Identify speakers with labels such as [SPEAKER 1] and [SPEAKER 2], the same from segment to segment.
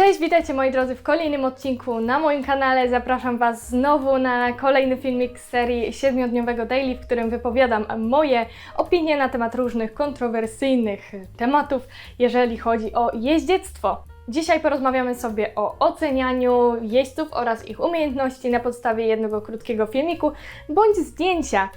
[SPEAKER 1] Cześć, witajcie moi drodzy w kolejnym odcinku na moim kanale. Zapraszam Was znowu na kolejny filmik z serii 7-dniowego daily, w którym wypowiadam moje opinie na temat różnych kontrowersyjnych tematów, jeżeli chodzi o jeździectwo. Dzisiaj porozmawiamy sobie o ocenianiu jeźdźców oraz ich umiejętności na podstawie jednego krótkiego filmiku bądź zdjęcia.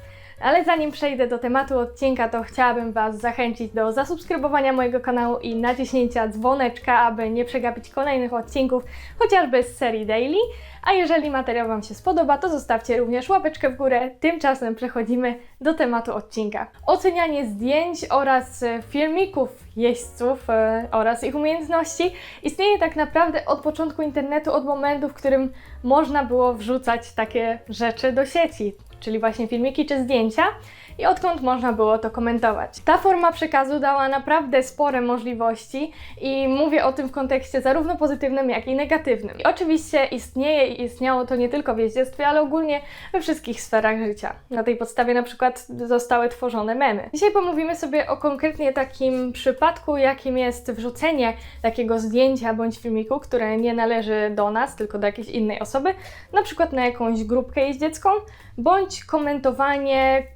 [SPEAKER 1] Ale zanim przejdę do tematu odcinka, to chciałabym Was zachęcić do zasubskrybowania mojego kanału i naciśnięcia dzwoneczka, aby nie przegapić kolejnych odcinków, chociażby z serii Daily. A jeżeli materiał Wam się spodoba, to zostawcie również łapeczkę w górę. Tymczasem przechodzimy do tematu odcinka. Ocenianie zdjęć oraz e, filmików jeźdźców e, oraz ich umiejętności istnieje tak naprawdę od początku internetu, od momentu, w którym można było wrzucać takie rzeczy do sieci czyli właśnie filmiki czy zdjęcia, i odkąd można było to komentować. Ta forma przekazu dała naprawdę spore możliwości i mówię o tym w kontekście zarówno pozytywnym, jak i negatywnym. I oczywiście istnieje i istniało to nie tylko w jeździectwie, ale ogólnie we wszystkich sferach życia. Na tej podstawie na przykład zostały tworzone memy. Dzisiaj pomówimy sobie o konkretnie takim przypadku, jakim jest wrzucenie takiego zdjęcia bądź filmiku, które nie należy do nas, tylko do jakiejś innej osoby, na przykład na jakąś grupkę jeździecką, bądź komentowanie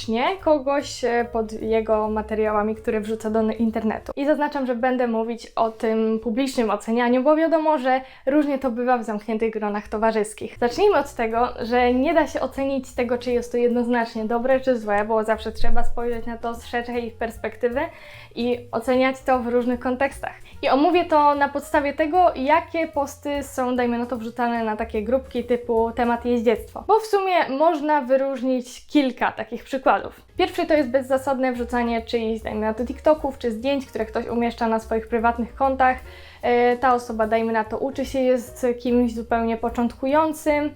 [SPEAKER 1] publicznie kogoś e, pod jego materiałami, które wrzuca do internetu. I zaznaczam, że będę mówić o tym publicznym ocenianiu, bo wiadomo, że różnie to bywa w zamkniętych gronach towarzyskich. Zacznijmy od tego, że nie da się ocenić tego, czy jest to jednoznacznie dobre czy złe, bo zawsze trzeba spojrzeć na to z szerszej perspektywy i oceniać to w różnych kontekstach. I omówię to na podstawie tego, jakie posty są, dajmy na to, wrzucane na takie grupki typu temat jeździectwo. Bo w sumie można wyróżnić kilka takich przykładów. Pierwszy to jest bezzasadne wrzucanie czyichś, dajmy na to, TikToków czy zdjęć, które ktoś umieszcza na swoich prywatnych kontach. E, ta osoba, dajmy na to, uczy się, jest kimś zupełnie początkującym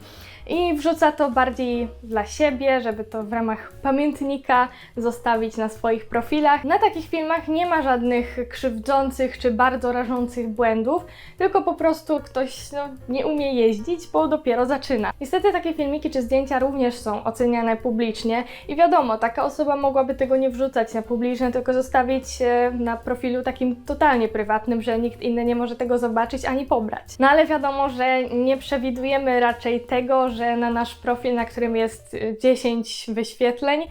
[SPEAKER 1] i wrzuca to bardziej dla siebie, żeby to w ramach pamiętnika zostawić na swoich profilach. Na takich filmach nie ma żadnych krzywdzących czy bardzo rażących błędów, tylko po prostu ktoś no, nie umie jeździć, bo dopiero zaczyna. Niestety takie filmiki czy zdjęcia również są oceniane publicznie i wiadomo, taka osoba mogłaby tego nie wrzucać na publiczne, tylko zostawić na profilu takim totalnie prywatnym, że nikt inny nie może tego zobaczyć ani pobrać. No ale wiadomo, że nie przewidujemy raczej tego, że na nasz profil, na którym jest 10 y, wyświetleń,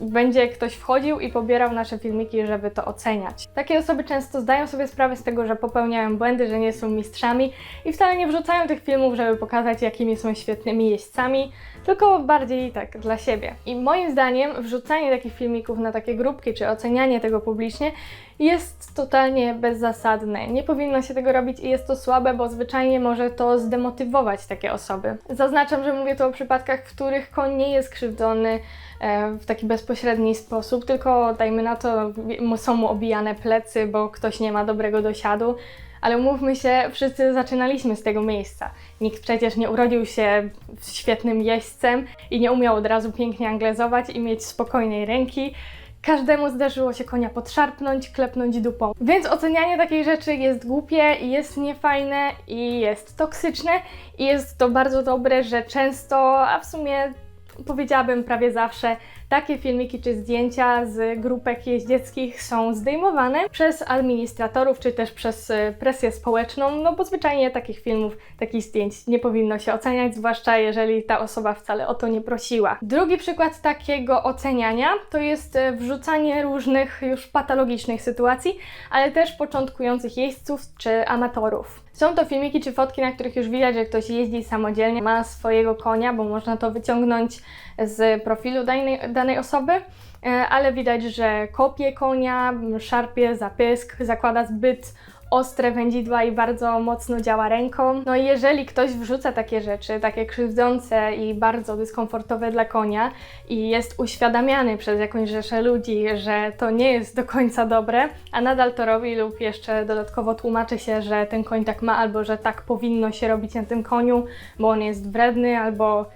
[SPEAKER 1] będzie ktoś wchodził i pobierał nasze filmiki, żeby to oceniać. Takie osoby często zdają sobie sprawę z tego, że popełniają błędy, że nie są mistrzami i wcale nie wrzucają tych filmów, żeby pokazać, jakimi są świetnymi jeźdźcami, tylko bardziej tak dla siebie. I moim zdaniem wrzucanie takich filmików na takie grupki, czy ocenianie tego publicznie jest totalnie bezzasadne. Nie powinno się tego robić i jest to słabe, bo zwyczajnie może to zdemotywować takie osoby. Zaznaczam, że mówię tu o przypadkach, w których koń nie jest krzywdzony e, w taki bezpośredni sposób, tylko dajmy na to, są mu obijane plecy, bo ktoś nie ma dobrego dosiadu ale mówmy się, wszyscy zaczynaliśmy z tego miejsca. Nikt przecież nie urodził się świetnym jeźdźcem i nie umiał od razu pięknie anglezować i mieć spokojnej ręki. Każdemu zdarzyło się konia podszarpnąć, klepnąć dupą. Więc ocenianie takiej rzeczy jest głupie, jest niefajne i jest toksyczne i jest to bardzo dobre, że często, a w sumie powiedziałabym prawie zawsze, takie filmiki czy zdjęcia z grupek jeździeckich są zdejmowane przez administratorów czy też przez y, presję społeczną, no bo zwyczajnie takich filmów, takich zdjęć nie powinno się oceniać, zwłaszcza jeżeli ta osoba wcale o to nie prosiła. Drugi przykład takiego oceniania to jest y, wrzucanie różnych już patologicznych sytuacji, ale też początkujących jeźdźców czy amatorów. Są to filmiki czy fotki, na których już widać, że ktoś jeździ samodzielnie, ma swojego konia, bo można to wyciągnąć z profilu danej, danej osoby, e, ale widać, że kopie konia, szarpie zapysk, zakłada zbyt ostre wędzidła i bardzo mocno działa ręką. No i jeżeli ktoś wrzuca takie rzeczy, takie krzywdzące i bardzo dyskomfortowe dla konia i jest uświadamiany przez jakąś rzeszę ludzi, że to nie jest do końca dobre, a nadal to robi lub jeszcze dodatkowo tłumaczy się, że ten koń tak ma albo że tak powinno się robić na tym koniu, bo on jest wredny albo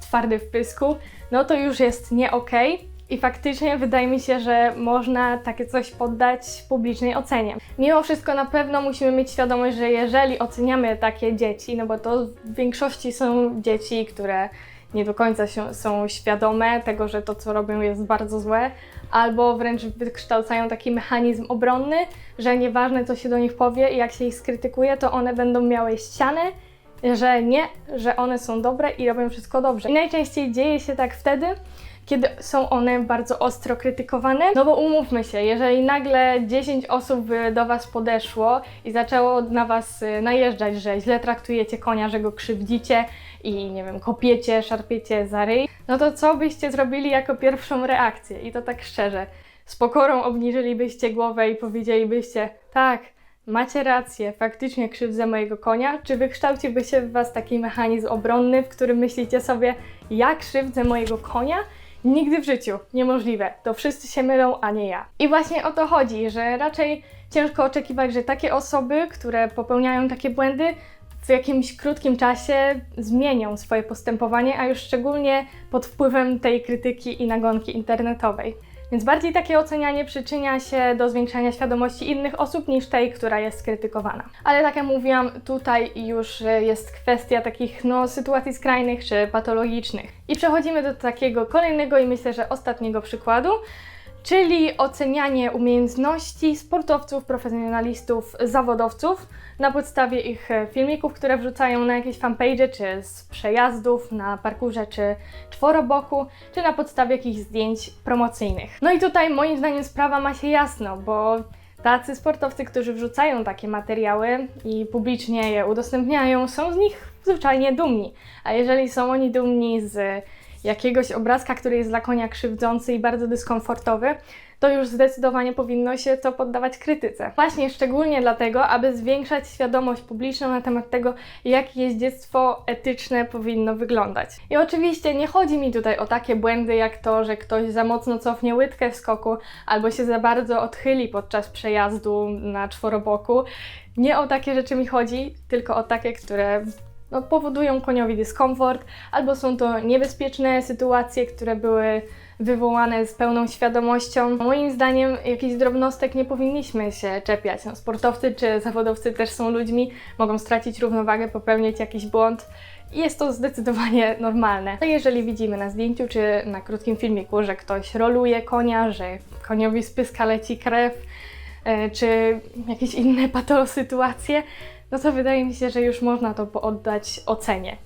[SPEAKER 1] twardy w pysku, no to już jest nie okej. Okay i faktycznie wydaje mi się, że można takie coś poddać publicznej ocenie. Mimo wszystko na pewno musimy mieć świadomość, że jeżeli oceniamy takie dzieci, no bo to w większości są dzieci, które nie do końca się, są świadome tego, że to, co robią, jest bardzo złe, albo wręcz wykształcają taki mechanizm obronny, że nieważne, co się do nich powie i jak się ich skrytykuje, to one będą miały ścianę, że nie, że one są dobre i robią wszystko dobrze. I najczęściej dzieje się tak wtedy, kiedy są one bardzo ostro krytykowane. No bo umówmy się, jeżeli nagle 10 osób do Was podeszło i zaczęło na Was y, najeżdżać, że źle traktujecie konia, że go krzywdzicie i nie wiem, kopiecie, szarpiecie za ryj, no to co byście zrobili jako pierwszą reakcję? I to tak szczerze. Z pokorą obniżylibyście głowę i powiedzielibyście, tak, macie rację, faktycznie krzywdzę mojego konia, czy wykształciłby się w Was taki mechanizm obronny, w którym myślicie sobie, ja krzywdzę mojego konia? Nigdy w życiu, niemożliwe. To wszyscy się mylą, a nie ja. I właśnie o to chodzi, że raczej ciężko oczekiwać, że takie osoby, które popełniają takie błędy, w jakimś krótkim czasie zmienią swoje postępowanie, a już szczególnie pod wpływem tej krytyki i nagonki internetowej. Więc bardziej takie ocenianie przyczynia się do zwiększania świadomości innych osób niż tej, która jest krytykowana. Ale tak jak mówiłam, tutaj już jest kwestia takich no, sytuacji skrajnych czy patologicznych. I przechodzimy do takiego kolejnego i myślę, że ostatniego przykładu czyli ocenianie umiejętności sportowców, profesjonalistów, zawodowców na podstawie ich e, filmików, które wrzucają na jakieś fanpage, czy z przejazdów na parkurze, czy czworoboku, czy na podstawie jakichś zdjęć promocyjnych. No i tutaj moim zdaniem sprawa ma się jasno, bo tacy sportowcy, którzy wrzucają takie materiały i publicznie je udostępniają, są z nich zwyczajnie dumni. A jeżeli są oni dumni z jakiegoś obrazka, który jest dla konia krzywdzący i bardzo dyskomfortowy, to już zdecydowanie powinno się to poddawać krytyce. Właśnie szczególnie dlatego, aby zwiększać świadomość publiczną na temat tego, jak jeździectwo etyczne powinno wyglądać. I oczywiście nie chodzi mi tutaj o takie błędy jak to, że ktoś za mocno cofnie łydkę w skoku albo się za bardzo odchyli podczas przejazdu na czworoboku. Nie o takie rzeczy mi chodzi, tylko o takie, które no, powodują koniowi dyskomfort, albo są to niebezpieczne sytuacje, które były wywołane z pełną świadomością. Moim zdaniem jakichś drobnostek nie powinniśmy się czepiać. No, sportowcy czy zawodowcy też są ludźmi, mogą stracić równowagę, popełnić jakiś błąd. I jest to zdecydowanie normalne. No jeżeli widzimy na zdjęciu czy na krótkim filmiku, że ktoś roluje konia, że koniowi z pyska leci krew, e, czy jakieś inne patolosytuacje, no to wydaje mi się, że już można to oddać ocenie.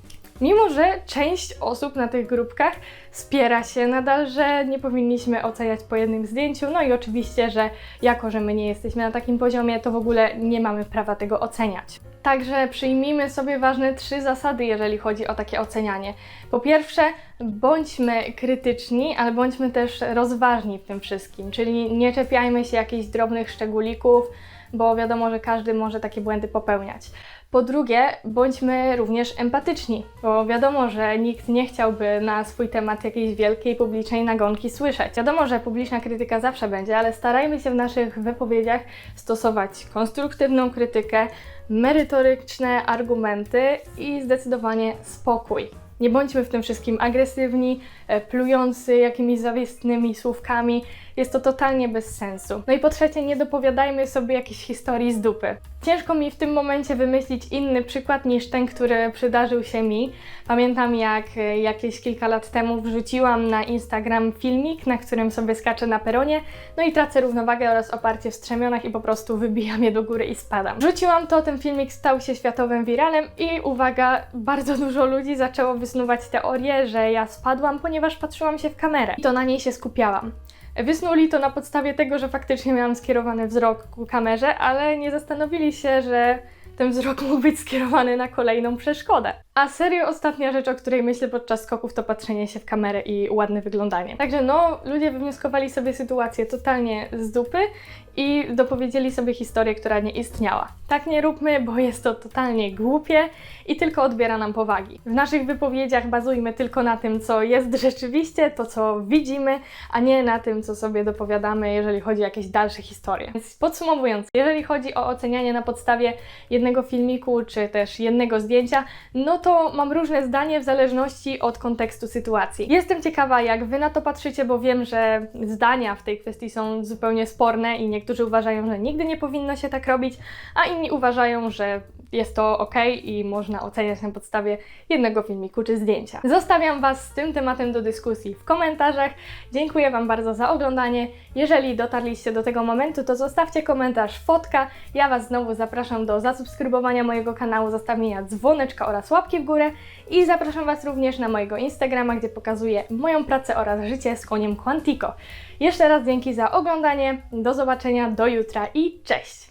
[SPEAKER 1] Mimo, że część osób na tych grupkach spiera się nadal, że nie powinniśmy oceniać po jednym zdjęciu, no i oczywiście, że jako, że my nie jesteśmy na takim poziomie, to w ogóle nie mamy prawa tego oceniać. Także przyjmijmy sobie ważne trzy zasady, jeżeli chodzi o takie ocenianie. Po pierwsze, bądźmy krytyczni, ale bądźmy też rozważni w tym wszystkim, czyli nie czepiajmy się jakichś drobnych szczególików, bo wiadomo, że każdy może takie błędy popełniać. Po drugie, bądźmy również empatyczni, bo wiadomo, że nikt nie chciałby na swój temat jakiejś wielkiej publicznej nagonki słyszeć. Wiadomo, że publiczna krytyka zawsze będzie, ale starajmy się w naszych wypowiedziach stosować konstruktywną krytykę, merytoryczne argumenty i zdecydowanie spokój. Nie bądźmy w tym wszystkim agresywni, e, plujący jakimiś zawiestnymi słówkami. Jest to totalnie bez sensu. No i po trzecie, nie dopowiadajmy sobie jakiejś historii z dupy. Ciężko mi w tym momencie wymyślić inny przykład niż ten, który przydarzył się mi. Pamiętam, jak e, jakieś kilka lat temu wrzuciłam na Instagram filmik, na którym sobie skaczę na peronie, no i tracę równowagę oraz oparcie w strzemionach i po prostu wybijam je do góry i spadam. Wrzuciłam to, ten filmik stał się światowym wiralem i uwaga, bardzo dużo ludzi zaczęło wysnuwać teorię, że ja spadłam, ponieważ patrzyłam się w kamerę i to na niej się skupiałam. Wysnuli to na podstawie tego, że faktycznie miałam skierowany wzrok ku kamerze, ale nie zastanowili się, że ten wzrok mógł być skierowany na kolejną przeszkodę. A serio ostatnia rzecz, o której myślę podczas skoków, to patrzenie się w kamerę i ładne wyglądanie. Także no, ludzie wywnioskowali sobie sytuację totalnie z dupy i dopowiedzieli sobie historię, która nie istniała. Tak nie róbmy, bo jest to totalnie głupie i tylko odbiera nam powagi. W naszych wypowiedziach bazujmy tylko na tym, co jest rzeczywiście, to co widzimy, a nie na tym, co sobie dopowiadamy, jeżeli chodzi o jakieś dalsze historie. Więc podsumowując, jeżeli chodzi o ocenianie na podstawie jednego filmiku czy też jednego zdjęcia, no to to mam różne zdanie w zależności od kontekstu sytuacji. Jestem ciekawa, jak Wy na to patrzycie, bo wiem, że zdania w tej kwestii są zupełnie sporne i niektórzy uważają, że nigdy nie powinno się tak robić, a inni uważają, że jest to ok i można oceniać na podstawie jednego filmiku czy zdjęcia. Zostawiam Was z tym tematem do dyskusji w komentarzach. Dziękuję Wam bardzo za oglądanie. Jeżeli dotarliście do tego momentu, to zostawcie komentarz, fotka. Ja Was znowu zapraszam do zasubskrybowania mojego kanału, zostawienia dzwoneczka oraz łapki w górę i zapraszam Was również na mojego Instagrama, gdzie pokazuję moją pracę oraz życie z koniem Quantico. Jeszcze raz dzięki za oglądanie, do zobaczenia, do jutra i cześć!